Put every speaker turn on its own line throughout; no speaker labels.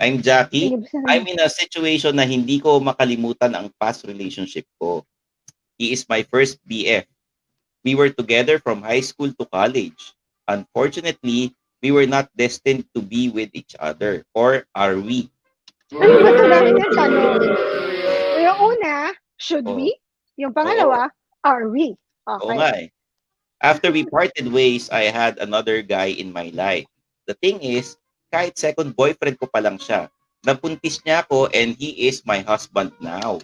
I'm Jackie. I'm in a situation na hindi ko makalimutan ang past relationship ko. He is my first BF. We were together from high school to college. Unfortunately, we were not destined to be with each other. Or are we?
Ano ba ito dahil yan tanong? Yung una, should
Oo.
we? Yung pangalawa, are we?
Oo
Okay.
nga eh. After we parted ways, I had another guy in my life. The thing is, kahit second boyfriend ko pa lang siya, napuntis niya ako and he is my husband now.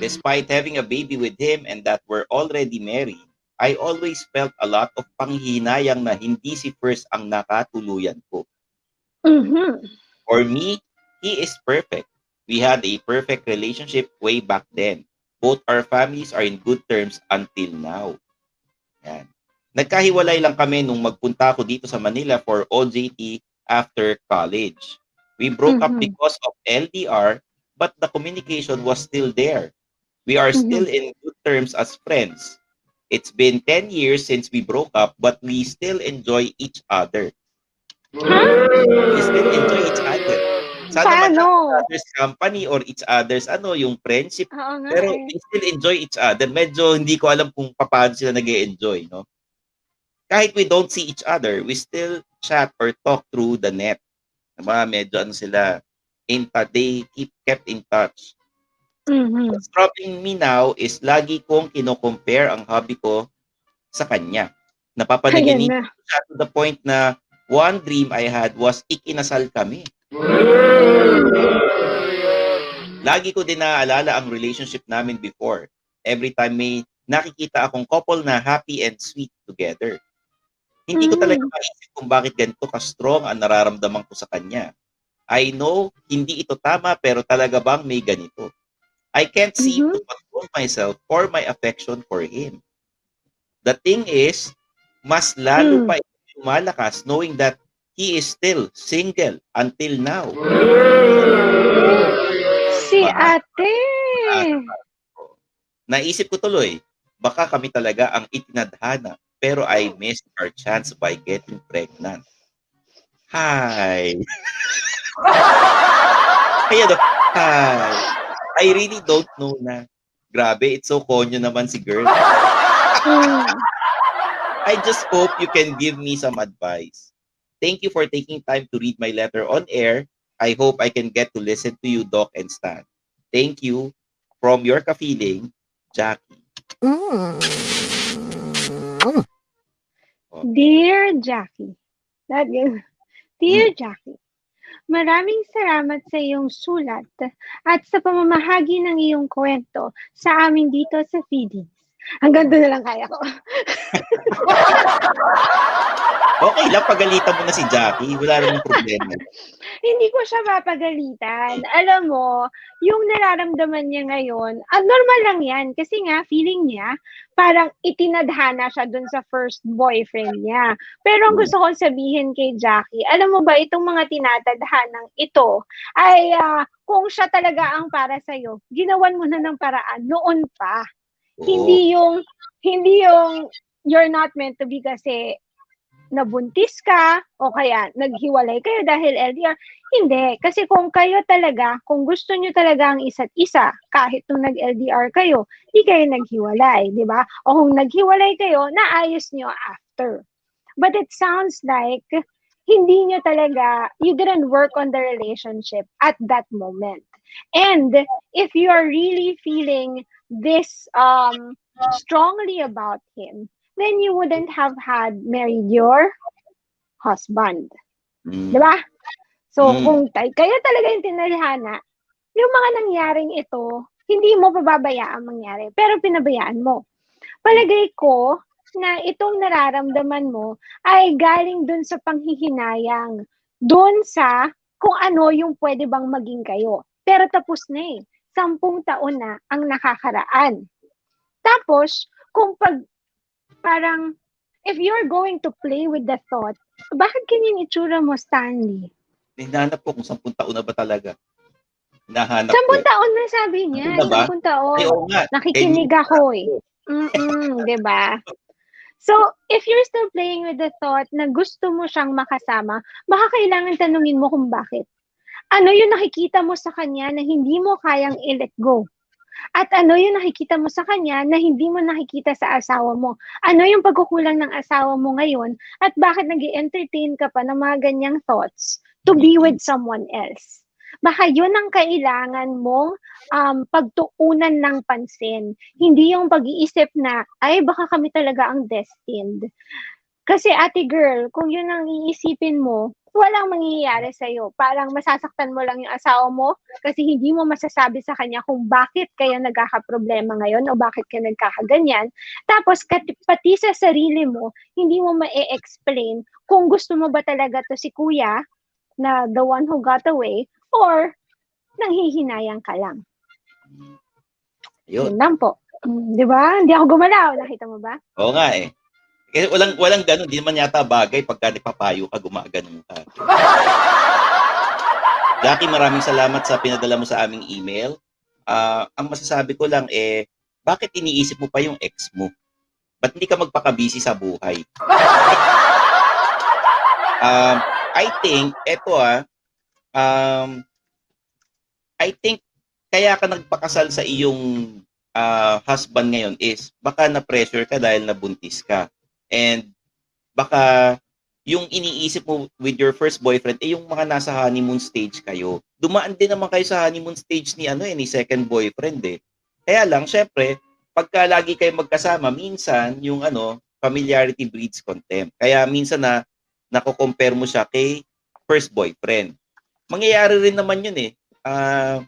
Despite having a baby with him and that we're already married, I always felt a lot of panghinayang na hindi si first ang nakatuluyan ko.
Mhm.
For me, he is perfect. We had a perfect relationship way back then. Both our families are in good terms until now. Yan. Nagkahiwalay lang kami nung magpunta ako dito sa Manila for OJT after college. We broke up
Mhm.
because of LDR, but the communication was still there. We are
Mhm.
still in good terms as friends. It's been 10 years since we broke up, but we still enjoy each other. We still enjoy each other. Sana
Paano?
each other's company or each other's ano, yung friendship.
Oo
Pero
eh.
they still enjoy each other. Medyo hindi ko alam kung paano sila nag enjoy no? Kahit we don't see each other, we still chat or talk through the net. Diba? Medyo ano sila, in touch. They keep kept in touch.
Mhm.
What's troubling me now is lagi kong kino-compare ang hobby ko sa kanya. Napapanaginip
na.
siya to the point na one dream I had was ikinasal kami. Lagi ko din naaalala ang relationship namin before. Every time may nakikita akong couple na happy and sweet together. Hindi ko talaga
Mm.
maisip kung bakit ganito ka-strong ang nararamdaman ko sa kanya. I know, hindi ito tama pero talaga bang may ganito? I can't seem
Mhm.
to control myself or my affection for him. The thing is, mas lalo
Hmm.
pa lumalakas knowing that he is still single until now.
Si ate.
Naisip ko tuloy, baka kami talaga ang itinadhana pero I missed our chance by getting pregnant. Hi! Kaya do, hi! I really don't know na. Grabe, it's so konyo naman si girl.
Mm.
I just hope you can give me some advice. Thank you for taking time to read my letter on air. I hope I can get to listen to you, Doc and Stan. Thank you. From your ka-feeling, Jackie.
Dear Jackie. That yun. Dear Jackie. Maraming salamat sa iyong sulat at sa pamamahagi ng iyong kwento sa amin dito sa feedings. Hanggang doon na lang kaya ko.
Okay lang, pagalitan mo na si Jackie. Wala namang problema.
Hindi ko siya mapagalitan. Alam mo, yung nararamdaman niya ngayon, ah, normal lang yan. Kasi nga, feeling niya, parang itinadhana siya dun sa first boyfriend niya. Pero ang gusto kong sabihin kay Jackie, alam mo ba, itong mga tinatadhanang ito, ay ah, kung siya talaga ang para sa'yo, ginawan mo na ng paraan noon pa.
Oo.
Hindi yung, hindi yung, you're not meant to be kasi nabuntis ka o kaya naghiwalay kayo dahil LDR. Hindi. Kasi kung kayo talaga, kung gusto nyo talaga ang isa't isa, kahit nung nag-LDR kayo, di kayo naghiwalay, di ba? O kung naghiwalay kayo, naayos nyo after. But it sounds like hindi nyo talaga, you didn't work on the relationship at that moment. And if you are really feeling this um strongly about him, then you wouldn't have had married your husband.
Mm.
Di ba? So,
Mm.
kung tay- kayo talaga yung tinalhana, yung mga nangyaring ito, hindi mo pababayaan mangyari, pero pinabayaan mo. Palagay ko na itong nararamdaman mo ay galing dun sa panghihinayang, dun sa kung ano yung pwede bang maging kayo. Pero tapos na eh. Sampung taon na ang nakakaraan. Tapos, kung pag parang, if you're going to play with the thought, bakit ganyan itsura mo, Stanley?
Hinahanap ko kung sampung taon na ba talaga. Hinahanap
Sampung
ko.
taon na sabi niya. Sampung taon.
Ay, oo nga.
Nakikinig ako eh. Mm-mm, ba? So, if you're still playing with the thought na gusto mo siyang makasama, baka kailangan tanungin mo kung bakit. Ano yung nakikita mo sa kanya na hindi mo kayang i-let go? At ano yung nakikita mo sa kanya na hindi mo nakikita sa asawa mo? Ano yung pagkukulang ng asawa mo ngayon? At bakit nag entertain ka pa ng mga ganyang thoughts to be with someone else? Baka yun ang kailangan mong um, pagtuunan ng pansin. Hindi yung pag-iisip na, ay baka kami talaga ang destined. Kasi ate girl, kung yun ang iisipin mo, walang mangyayari sa'yo. Parang masasaktan mo lang yung asawa mo kasi hindi mo masasabi sa kanya kung bakit kayo nagkakaproblema ngayon o bakit kayo nagkakaganyan. Tapos pati sa sarili mo, hindi mo ma-explain kung gusto mo ba talaga to si kuya na the one who got away or nanghihinayang ka lang.
Yun.
Yun lang po. Mm, Di ba? Hindi ako gumalaw. Nakita mo ba?
Oo nga eh. Kasi walang, walang ganun. Di naman yata bagay pagka nagpapayo ka, gumaganon ka. Jackie, maraming salamat sa pinadala mo sa aming email. Ah, ang masasabi ko lang eh, bakit iniisip mo pa yung ex mo? Ba't hindi ka magpakabisi sa buhay? um, I think, eto ah, um, I think kaya ka nagpakasal sa iyong ah, husband ngayon is baka na-pressure ka dahil nabuntis ka. And baka yung iniisip mo with your first boyfriend eh yung mga nasa honeymoon stage kayo. Dumaan din naman kayo sa honeymoon stage ni ano eh ni second boyfriend eh. Kaya lang syempre pagka lagi kayo magkasama minsan yung ano familiarity breeds contempt. Kaya minsan na nako-compare mo siya kay first boyfriend. Mangyayari rin naman yun eh. Ah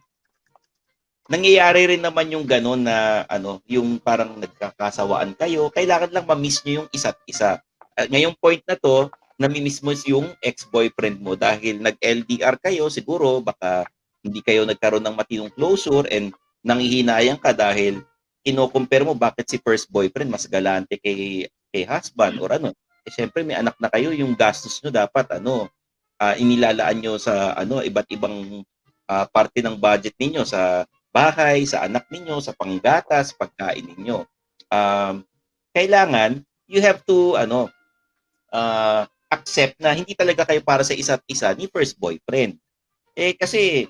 nangyayari rin naman yung gano'n na ano, yung parang nagkakasawaan kayo, kailangan lang ma-miss nyo yung isa't isa. At ngayong point na to, nami-miss mo yung ex-boyfriend mo dahil nag-LDR kayo, siguro baka hindi kayo nagkaroon ng matinong closure and nanghihinayang ka dahil kino-compare mo bakit si first boyfriend mas galante kay kay husband or ano. Eh syempre may anak na kayo, yung gastos nyo dapat ano, ah, inilalaan nyo sa ano iba't ibang ah, parte ng budget ninyo sa bahay, sa anak ninyo, sa panggatas, pagkain ninyo. Um, kailangan, you have to, ano, uh, accept na hindi talaga kayo para sa isa't isa ni first boyfriend. Eh, kasi,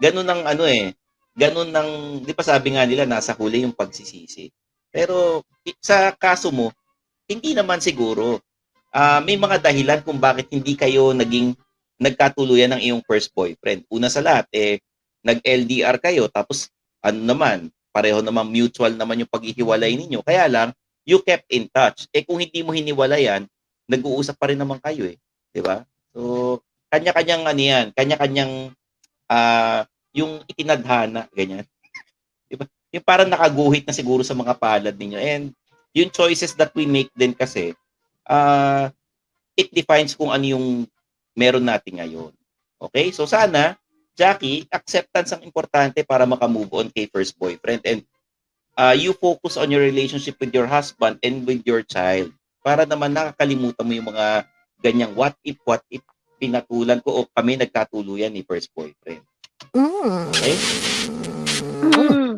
ganun ng, ano eh, ganun ng, di ba sabi nga nila, nasa huli yung pagsisisi. Pero, sa kaso mo, hindi naman siguro. Ah, may mga dahilan kung bakit hindi kayo naging nagkatuluyan ng iyong first boyfriend. Una sa lahat, eh, nag-LDR kayo, tapos ano naman, pareho naman mutual naman yung paghihiwalay ninyo. Kaya lang, you kept in touch. Eh kung hindi mo hiniwalayan, nag-uusap pa rin naman kayo eh. Di ba? So, kanya-kanyang ano yan, kanya-kanyang ah yung itinadhana, ganyan. Di ba? Yung parang nakaguhit na siguro sa mga palad ninyo. And yung choices that we make din kasi, ah it defines kung ano yung meron natin ngayon. Okay? So sana, Jackie, acceptance ang importante para makamove on kay first boyfriend and uh, you focus on your relationship with your husband and with your child para naman nakakalimutan mo yung mga ganyang what if, what if pinatulan ko o kami nagkatuluyan ni first boyfriend.
Mm.
Okay?
Mm.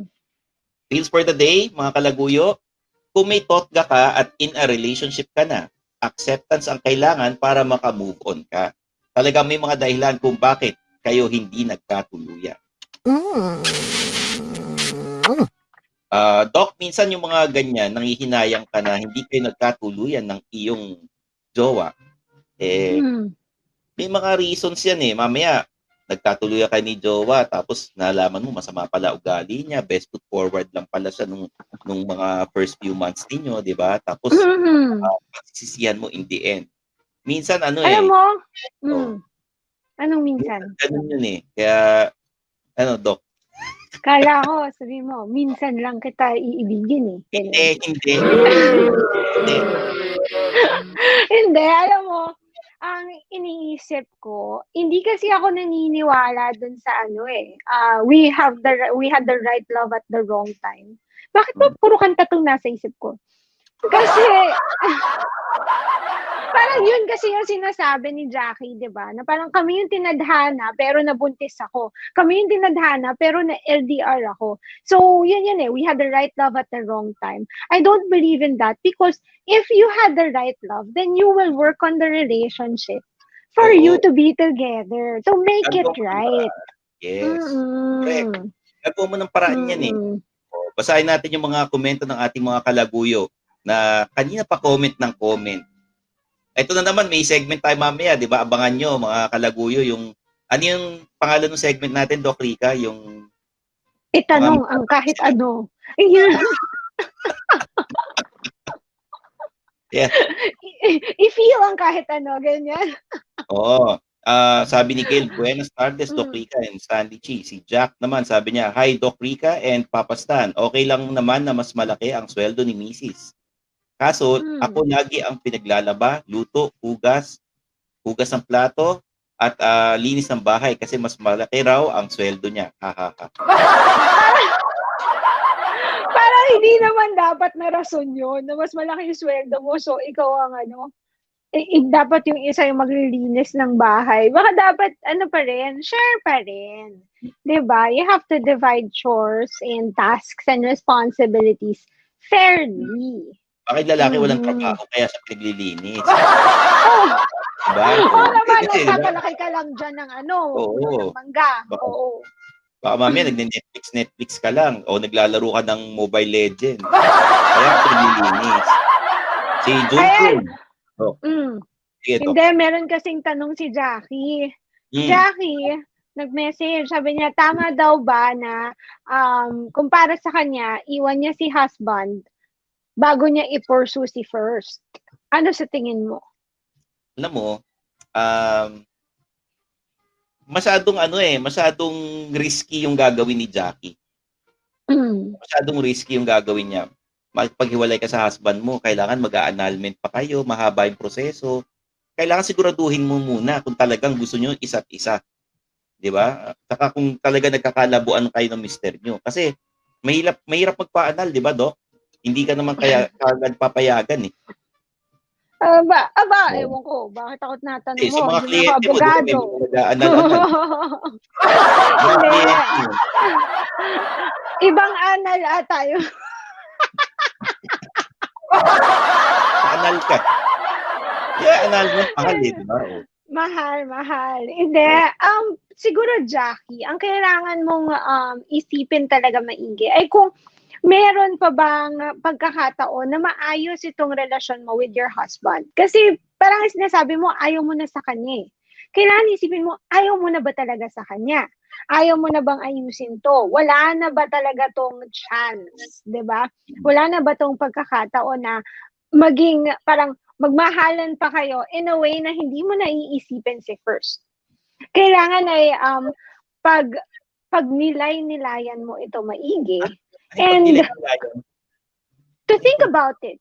Feels for the day, mga kalaguyo, kung may totga ka at in a relationship ka na, acceptance ang kailangan para makamove on ka. Talagang may mga dahilan kung bakit kayo hindi nagkatuluyan.
Mm.
Ah, Doc, minsan yung mga ganyan, nanghihinayang ka na hindi kayo nagkatuluyan ng iyong jowa. Eh,
Mm.
may mga reasons yan eh. Mamaya, nagkatuluyan ka ni jowa, tapos nalaman mo masama pala ugali niya, best foot forward lang pala siya nung, nung mga first few months ninyo, di ba? Tapos,
Mhm.
pagsisisihan mo in the end. Minsan, ano eh,
Alam mo,
Oh.
Anong minsan?
ganun yun eh. Kaya, ano, Doc,
Kala ko, sabi mo, minsan lang kita iibigin eh.
hindi, hindi. hindi.
Hindi, alam mo, ang iniisip ko, hindi kasi ako naniniwala dun sa ano eh. ah, we have the we had the right love at the wrong time. Bakit ba puro kanta tong nasa isip ko? Kasi parang yun kasi yung sinasabi ni Jackie, di ba? Na parang kami yung tinadhana, pero nabuntis ako. Kami yung tinadhana, pero na LDR ako. So, yun yun eh. We had the right love at the wrong time. I don't believe in that because if you had the right love, then you will work on the relationship for
Oo.
you to be together. To make it right.
Yes.
Mm-mm.
Gagawa mo ng paraan yan eh.
Mm-mm.
O, Basahin natin yung mga komento ng ating mga kalaguyo na kanina pa comment ng comment. Ito na naman, may segment tayo mamaya, di ba? Abangan nyo, mga kalaguyo, yung, ano yung pangalan ng segment natin, Doc Rica? Yung,
Itanong ang kahit ano. Ayun.
Yeah.
I- I-feel ang kahit ano, ganyan.
oo, ah, sabi ni Gail, Buenas tardes, Doc
Mm.
Rica and Sandy Chi. Si Jack naman, sabi niya, Hi, Doc Rica and Papa Stan. Okay lang naman na mas malaki ang sweldo ni Mrs. Kaso,
Mm.
ako lagi ang pinaglalaba, luto, hugas, hugas ng plato, at ah, linis ng bahay kasi mas malaki raw ang sweldo niya. Ha, ha, ha.
Parang hindi naman dapat na rason yun, na mas malaki yung sweldo mo, so ikaw ang ano, eh, eh, dapat yung isa yung maglilinis ng bahay. Baka dapat, ano pa rin, share pa rin. ba? You have to divide chores and tasks and responsibilities fairly.
Bakit lalaki walang
Mm.
trabaho kaya sa pinaglilinis?
Oh,
Diba?
Oo naman,
Kasi, diba?
nagpapalaki ka lang dyan ng ano,
Oo.
ng mangga.
Ba-
Oo.
Baka mamaya nagne-Netflix, Netflix ka lang o naglalaro ka ng Mobile Legend. Kaya pinaglilinis. Si Junjun.
Mm.
Sige to.
Hindi, meron kasing tanong si Jackie.
Mm.
Jackie, nag-message, sabi niya, tama daw ba na um, kung para sa kanya, iwan niya si husband bago niya i-pursue si first. Ano sa tingin mo?
Alam mo, um, masyadong ano eh, masyadong risky yung gagawin ni Jackie.
Mm.
Masyadong risky yung gagawin niya. Magpaghiwalay ka sa husband mo, kailangan mag-annulment pa kayo, mahaba yung proseso. Kailangan siguraduhin mo muna kung talagang gusto nyo isa't isa. Di ba? Saka kung talaga nagkakalabuan kayo ng mister nyo. Kasi mahirap, mahirap magpa-annul, di ba, Doc? Hindi ka naman kaya kagad papayagan eh.
Ah, ba, aba,
Oo.
ewan ko, bakit ako tinatanong
Eh,
mo?
sa mga kliyente mo, ba, may mga mo.
Ibang anal ata yun.
Anal ka. Yeah, anal mo, mahal eh, di ba? Oh.
Mahal, mahal. Hindi. Um, siguro, Jackie, ang kailangan mong um, isipin talaga maigi ay kung meron pa bang pagkakataon na maayos itong relasyon mo with your husband. Kasi parang sinasabi mo, ayaw mo na sa kanya eh. Kailangan isipin mo, ayaw mo na ba talaga sa kanya? Ayaw mo na bang ayusin to? Wala na ba talaga tong chance? ba? Wala na ba tong pagkakataon na maging parang magmahalan pa kayo in a way na hindi mo naiisipin si first. Kailangan ay um, pag pag nilay-nilayan mo ito maigi,
Ay,
And- to think about it.